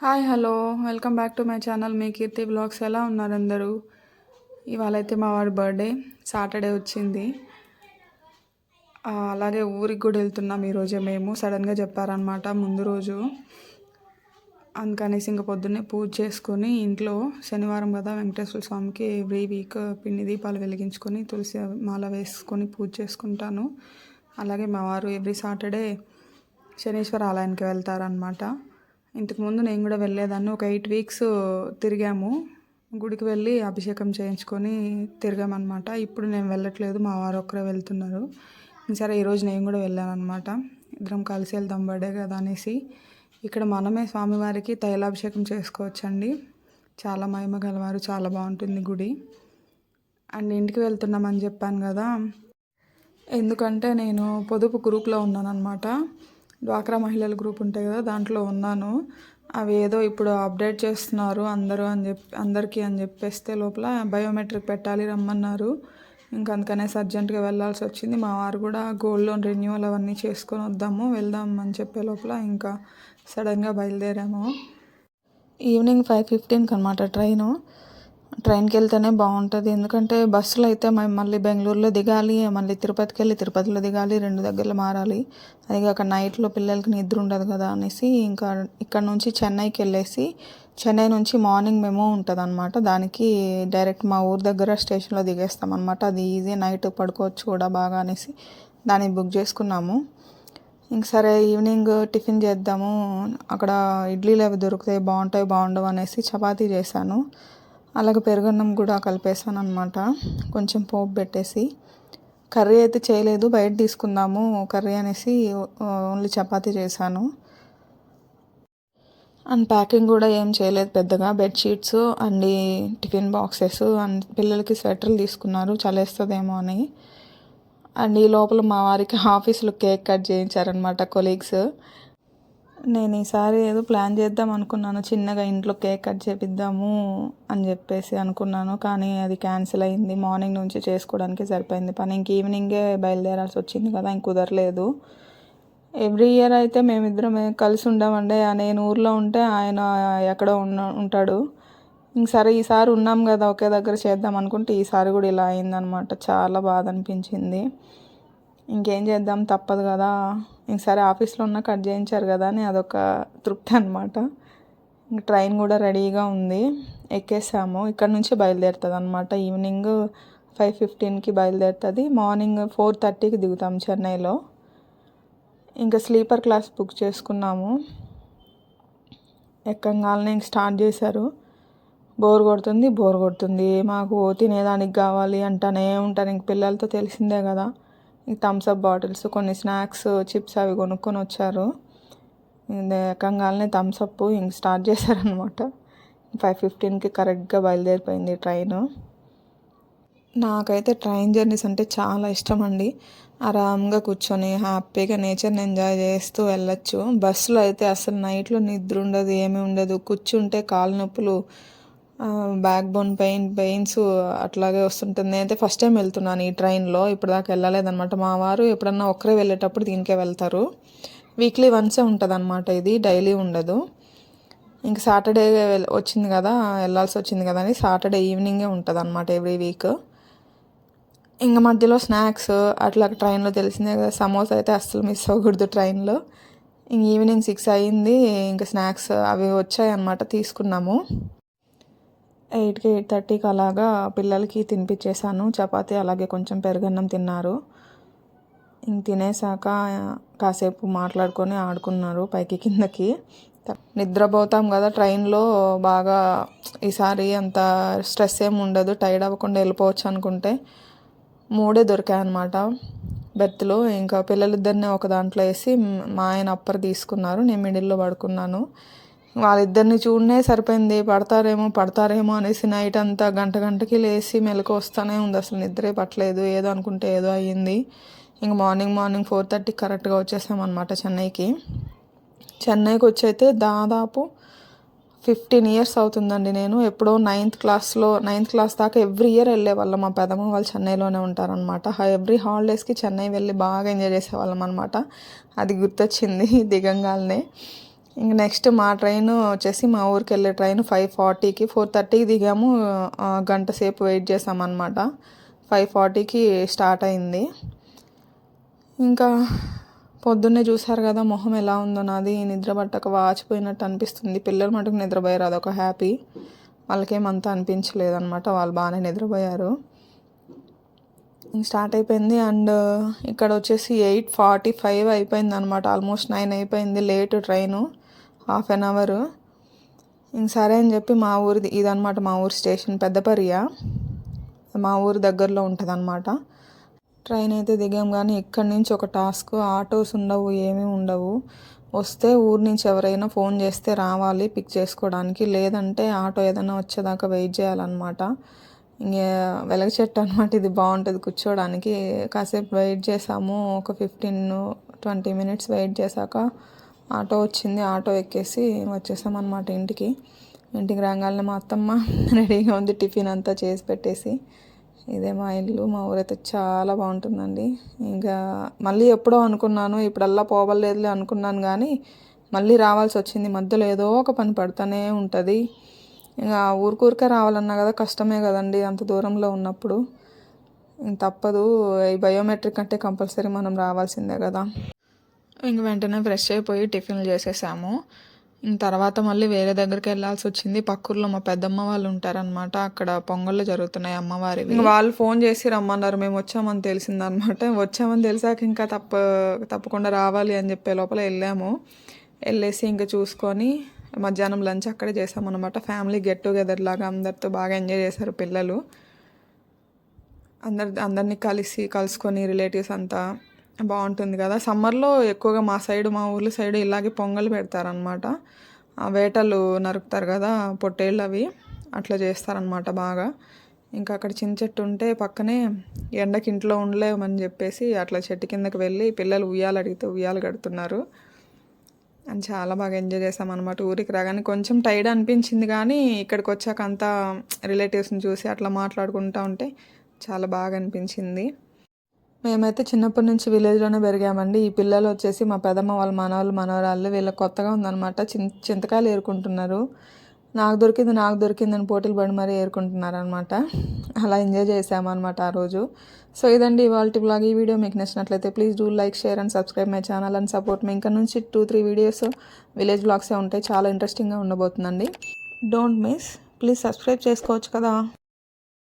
Hi hello. Welcome back to my channel. Me Keerthi vlogs ఎలా ఉన్నారు అందరూ? ఇవాళ అయితే మా వాడి బర్త్డే సాటర్డే వచ్చింది. అలాగే ఊరికి కూడా వెళ్తున్నాం ఈరోజే మేము. సడన్గా చెప్పారనమాట ముందు రోజు. అందుకనేసి ఇంక పొద్దున్నే పూజ చేసుకొని ఇంట్లో శనివారం కదా వెంకటేశ్వర స్వామికి ఎవ్రీ వీక్ పిండి దీపాలు వెలిగించుకొని తులసి మాల వేసుకొని పూజ చేసుకుంటాను. అలాగే మా వారు ఎవ్రీ సాటర్డే శనీశ్వర ఆలయానికి వెళ్తారనమాట ఇంతకుముందు నేను కూడా వెళ్ళేదాన్ని. ఒక ఎయిట్ వీక్స్ తిరిగాము. గుడికి వెళ్ళి అభిషేకం చేయించుకొని తిరిగామన్నమాట. ఇప్పుడు నేను వెళ్ళట్లేదు. మా వారు ఒక్కరే వెళ్తున్నారు. సరే ఈరోజు నేను కూడా వెళ్ళాను అనమాట ఇద్దరం కలిసి వెళ్దాం బర్త్డే కదా అనేసి. ఇక్కడ మనమే స్వామివారికి తైలాభిషేకం చేసుకోవచ్చండి. చాలా మహిమ గలవారు. చాలా బాగుంటుంది గుడి. అండ్ ఇంటికి వెళ్తున్నామని చెప్పాను కదా. ఎందుకంటే నేను పొదుపు గ్రూప్లో ఉన్నాను అనమాట డ్వాక్రా మహిళల గ్రూప్ ఉంటాయి కదా దాంట్లో ఉన్నాను. అవి ఏదో ఇప్పుడు అప్డేట్ చేస్తున్నారు అందరూ అని చెప్పి అందరికీ అని చెప్పేస్తే లోపల బయోమెట్రిక్ పెట్టాలి రమ్మన్నారు. ఇంకా అందుకనేసి అర్జెంటుగా వెళ్ళాల్సి వచ్చింది. మా వారు కూడా గోల్డ్ లోన్ రెన్యువల్ అవన్నీ చేసుకొని వద్దాము వెళ్దాం అని చెప్పే లోపల ఇంకా సడన్గా బయలుదేరాము. ఈవినింగ్ ఫైవ్ ఫిఫ్టీన్కి అనమాట ట్రైను. ట్రైన్కి వెళ్తేనే బాగుంటుంది ఎందుకంటే బస్సులో అయితే మేము మళ్ళీ బెంగళూరులో దిగాలి మళ్ళీ తిరుపతికి వెళ్ళి తిరుపతిలో దిగాలి రెండు దగ్గరలో మారాలి. అది అక్కడ నైట్లో పిల్లలకి నిద్ర ఉండదు కదా అనేసి ఇంకా ఇక్కడ నుంచి చెన్నైకి వెళ్ళేసి చెన్నై నుంచి మార్నింగ్ మేము ఉంటుంది అనమాట దానికి డైరెక్ట్ మా ఊరు దగ్గర స్టేషన్లో దిగేస్తాం అనమాట అది ఈజీ నైట్ పడుకోవచ్చు కూడా బాగా అనేసి దాన్ని బుక్ చేసుకున్నాము. ఇంక సరే ఈవినింగ్ టిఫిన్ చేద్దాము. అక్కడ ఇడ్లీలు అవి దొరుకుతాయి బాగుంటాయి బాగుండవు అనేసి చపాతీ చేశాను. అలాగే పెరుగన్నం కూడా కలిపేసాను అనమాట కొంచెం పోపు పెట్టేసి. కర్రీ అయితే చేయలేదు బయట తీసుకుందాము కర్రీ అనేసి ఓన్లీ చపాతీ చేశాను. అండ్ ప్యాకింగ్ కూడా ఏం చేయలేదు పెద్దగా. Bedsheets and tiffin boxes and పిల్లలకి స్వెటర్లు తీసుకున్నారు చలేస్తుందేమో అని. అండ్ ఈ లోపల మా వారికి ఆఫీస్లో కేక్ కట్ చేయించారనమాట కొలీగ్స్. నేను ఈసారి ఏదో ప్లాన్ చేద్దాం అనుకున్నాను. చిన్నగా ఇంట్లో కేక్ కట్ చేపిద్దాము అని చెప్పేసి అనుకున్నాను. కానీ అది క్యాన్సిల్ అయింది. మార్నింగ్ నుంచి చేసుకోవడానికి సరిపోయింది పని. ఇంక ఈవినింగే బయలుదేరాల్సి వచ్చింది కదా ఇంక కుదరలేదు. ఎవ్రీ ఇయర్ అయితే మేమిద్దరం కలిసి ఉండమండి. నేను ఊర్లో ఉంటే ఆయన ఎక్కడో ఉన్న ఉంటాడు. ఇంక సరే ఈసారి ఉన్నాం కదా ఒకే దగ్గర చేద్దాం అనుకుంటే ఈసారి కూడా ఇలా అయిందనమాట. చాలా బాధ అనిపించింది. ఇంకేం చేద్దాం? తప్పదు కదా. ఇంక సరే ఆఫీస్లో ఉన్న కట్ చేయించారు కదా అని అదొక తృప్తి అనమాట ఇంక ట్రైన్ కూడా రెడీగా ఉంది. ఎక్కేసాము. ఇక్కడ నుంచి బయలుదేరుతుంది అనమాట ఈవినింగ్ ఫైవ్ ఫిఫ్టీన్కి బయలుదేరుతుంది. మార్నింగ్ ఫోర్ థర్టీకి దిగుతాం చెన్నైలో. ఇంకా స్లీపర్ క్లాస్ బుక్ చేసుకున్నాము. ఎక్కంగానే ఇంక స్టార్ట్ చేశారు. బోర్ కొడుతుంది బోర్ కొడుతుంది. మాకు తినేదానికి కావాలి అంటానే ఉంటారు. ఇంక పిల్లలతో తెలిసిందే కదా. థమ్స్ అప్ బాటిల్స్ కొన్ని స్నాక్స్ చిప్స్ అవి కొనుక్కొని వచ్చారు. ఏకంగానే థమ్స్ అప్ ఇంక స్టార్ట్ చేశారనమాట ఫైవ్ ఫిఫ్టీన్కి కరెక్ట్గా బయలుదేరిపోయింది ట్రైన్ నాకైతే ట్రైన్ జర్నీస్ అంటే చాలా ఇష్టం అండి ఆరామ్గా కూర్చొని హ్యాపీగా నేచర్ని ఎంజాయ్ చేస్తూ వెళ్ళొచ్చు. బస్సులో అయితే అసలు నైట్లో నిద్ర ఉండదు ఏమీ ఉండదు. కూర్చుంటే కాలు నొప్పులు బ్యాక్ బోన్ పెయిన్ పెయిన్స్ అట్లాగే వస్తుంటుంది. నేనైతే ఫస్ట్ టైం వెళ్తున్నాను ఈ ట్రైన్లో ఇప్పటిదాకా దాకా వెళ్ళలేదన్నమాట. మా వారు ఎప్పుడన్నా ఒక్కరే వెళ్ళేటప్పుడు దీనికే వెళ్తారు. వీక్లీ వన్సే ఉంటుంది అనమాట ఇది. డైలీ ఉండదు. ఇంక సాటర్డే వచ్చింది కదా వెళ్ళాల్సి వచ్చింది కదా అని సాటర్డే ఈవినింగే ఉంటుంది అనమాట ఎవ్రీ వీక్ ఇంకా మధ్యలో స్నాక్స్ అట్లా ట్రైన్లో తెలిసిందే కదా సమోసా అయితే అస్సలు మిస్ అవ్వకూడదు ట్రైన్లో ఇంక ఈవినింగ్ సిక్స్ అయ్యింది ఇంకా స్నాక్స్ అవి వచ్చాయి అన్నమాట తీసుకున్నాము. ఎయిట్కి ఎయిట్ థర్టీకి అలాగా పిల్లలకి తినిపించేసాను చపాతి అలాగే కొంచెం పెరుగన్నం తిన్నారు. ఇంక తినేసాక కాసేపు మాట్లాడుకొని ఆడుకున్నారు పైకి కిందకి. నిద్రపోతాం కదా ట్రైన్లో బాగా ఈసారి అంత స్ట్రెస్ ఏమి ఉండదు టైర్డ్ అవ్వకుండా వెళ్ళిపోవచ్చు అనుకుంటే మూడే దొరికాయి అనమాట బెర్త్లో ఇంకా పిల్లలిద్దరిని ఒక దాంట్లో వేసి మా ఆయన అప్పర్ తీసుకున్నారు నేను మిడిల్లో పడుకున్నాను. వాళ్ళిద్దరిని చూడనే సరిపోయింది. పడతారేమో పడతారేమో అనేసి నైట్ అంతా గంట గంటకి లేచి మెలకు వస్తూనే ఉంది. అసలు నిద్రే పట్టలేదు. ఏదో అనుకుంటే ఏదో అయ్యింది. ఇంక మార్నింగ్ మార్నింగ్ ఫోర్ థర్టీకి కరెక్ట్గా వచ్చేసామన్నమాట చెన్నైకి చెన్నైకి. వచ్చి అయితే దాదాపు ఫిఫ్టీన్ ఇయర్స్ అవుతుందండి నేను. ఎప్పుడో నైన్త్ క్లాస్లో నైన్త్ క్లాస్ దాకా ఎవ్రీ ఇయర్ వెళ్ళేవాళ్ళం. మా పెదమ్మ వాళ్ళు చెన్నైలోనే ఉంటారనమాట ఎవ్రీ హాలిడేస్కి చెన్నై వెళ్ళి బాగా ఎంజాయ్ చేసేవాళ్ళం అనమాట అది గుర్తొచ్చింది దిగంగానే ఇంక నెక్స్ట్ మా ట్రైన్ వచ్చేసి మా ఊరికి వెళ్ళే ట్రైన్ ఫైవ్ ఫార్టీకి ఫోర్ థర్టీకి దిగాము. గంట సేపు వెయిట్ చేసామన్నమాట ఫైవ్ ఫార్టీకి స్టార్ట్ అయింది. ఇంకా పొద్దున్నే చూసారు కదా మొహం ఎలా ఉందో నాది. నిద్ర పట్టక వాచిపోయినట్టు అనిపిస్తుంది. పిల్లలు మటుకు నిద్రపోయారు. అదొక హ్యాపీ వాళ్ళకేమంతా అనిపించలేదన్నమాట. వాళ్ళు బాగానే నిద్రపోయారు. స్టార్ట్ అయిపోయింది. అండ్ ఇక్కడ వచ్చేసి ఎయిట్ ఫార్టీ ఫైవ్ అయిపోయింది అనమాట ఆల్మోస్ట్ నైన్ అయిపోయింది. Late train half an hour. ఇంక సరే అని చెప్పి మా ఊరిది ఇదనమాట మా ఊరు స్టేషన్ పెద్దపరియా. మా ఊరి దగ్గరలో ఉంటుంది అనమాట ట్రైన్ అయితే దిగాం కానీ ఇక్కడి నుంచి ఒక టాస్క్ ఆటోస్ ఉండవు ఏమీ ఉండవు. వస్తే ఊరు నుంచి ఎవరైనా ఫోన్ చేస్తే రావాలి పిక్ చేసుకోవడానికి. లేదంటే ఆటో ఏదైనా వచ్చేదాకా వెయిట్ చేయాలన్నమాట. ఇంక వెలగ చెట్టు అనమాట ఇది బాగుంటుంది కూర్చోడానికి కాసేపు వెయిట్ చేసాము ఒక ఫిఫ్టీన్ ట్వంటీ మినిట్స్ వెయిట్ చేశాక ఆటో వచ్చింది ఆటో ఎక్కేసి వచ్చేసాం అనమాట ఇంటికి. ఇంటికి రాగానే మా అత్తమ్మ రెడీగా ఉంది టిఫిన్ అంతా చేసి పెట్టేసి. ఇదే మా ఇల్లు మా ఊరైతే చాలా బాగుంటుందండి. ఇంకా మళ్ళీ ఎప్పుడో అనుకున్నాను ఇప్పుడల్లా పోవలేదులే అనుకున్నాను కానీ మళ్ళీ రావాల్సి వచ్చింది. మధ్యలో ఏదో ఒక పని పడుతూనే ఉంటుంది. ఇంకా ఊరికూరికే రావాలన్నా కదా కష్టమే కదండి అంత దూరంలో ఉన్నప్పుడు. ఇంక తప్పదు ఈ బయోమెట్రిక్ అంటే కంపల్సరీ మనం రావాల్సిందే కదా. ఇంక వెంటనే ఫ్రెష్ అయిపోయి టిఫిన్లు చేసేసాము. ఇంక తర్వాత మళ్ళీ వేరే దగ్గరికి వెళ్ళాల్సి వచ్చింది. పక్కూర్లో మా పెద్దమ్మ వాళ్ళు ఉంటారనమాట అక్కడ పొంగళ్ళు జరుగుతున్నాయి అమ్మవారి వాళ్ళు ఫోన్ చేసి రమ్మన్నారు. మేము వచ్చామని తెలిసిందనమాట వచ్చామని తెలిసాక ఇంకా తప్ప తప్పకుండా రావాలి అని చెప్పే లోపల వెళ్ళాము. వెళ్ళేసి ఇంకా చూసుకొని మధ్యాహ్నం లంచ్ అక్కడే చేసామన్నమాట. ఫ్యామిలీ గెట్ టుగెదర్ లాగా అందరితో బాగా ఎంజాయ్ చేశారు పిల్లలు. అందరి అందరినీ కలిసి కలుసుకొని రిలేటివ్స్ అంతా బాగుంటుంది కదా. సమ్మర్లో ఎక్కువగా మా సైడ్ మా ఊర్ల సైడ్ ఇలాగే పొంగల్ పెడతారనమాట వేటలు నరుకుతారు కదా పొట్టేళ్ళు అవి. అట్లా చేస్తారనమాట బాగా. ఇంకా అక్కడ చిన్న చెట్టు ఉంటే పక్కనే ఎండకి ఇంట్లో ఉండలేమని చెప్పేసి అట్లా చెట్టు కిందకి వెళ్ళి పిల్లలు ఉయ్యాలు అడిగితే ఉయ్యాలు కడుతున్నారు. అని చాలా బాగా ఎంజాయ్ చేసాం అనమాట ఊరికి రాగానే. కొంచెం టైర్డ్ అనిపించింది కానీ ఇక్కడికి వచ్చాక అంతా రిలేటివ్స్ని చూసి అట్లా మాట్లాడుకుంటూ ఉంటే చాలా బాగా అనిపించింది. మేమైతే చిన్నప్పటి నుంచి విలేజ్లోనే పెరిగామండి. ఈ పిల్లలు వచ్చేసి మా పెదమ్మ వాళ్ళ మనవాళ్ళు మనవరాళ్ళు వీళ్ళకి కొత్తగా ఉందన్నమాట. చిన్ చింతకాయలు ఏరుకుంటున్నారు. నాకు దొరికింది నాకు దొరికిందని పోటీలు పడి మరీ ఏరుకుంటున్నారు అనమాట అలా ఎంజాయ్ చేసామన్నమాట ఆ రోజు. సో ఇదండి ఇవాళ బ్లాగ్. ఈ వీడియో మీకు నచ్చినట్లయితే please do like share and subscribe my channel and support me. ఇంకా నుంచి టూ త్రీ వీడియోస్ విలేజ్ బ్లాగ్సే ఉంటాయి చాలా ఇంట్రెస్టింగ్గా ఉండబోతుందండి. Don't miss. ప్లీజ్ సబ్స్క్రైబ్ చేసుకోవచ్చు కదా.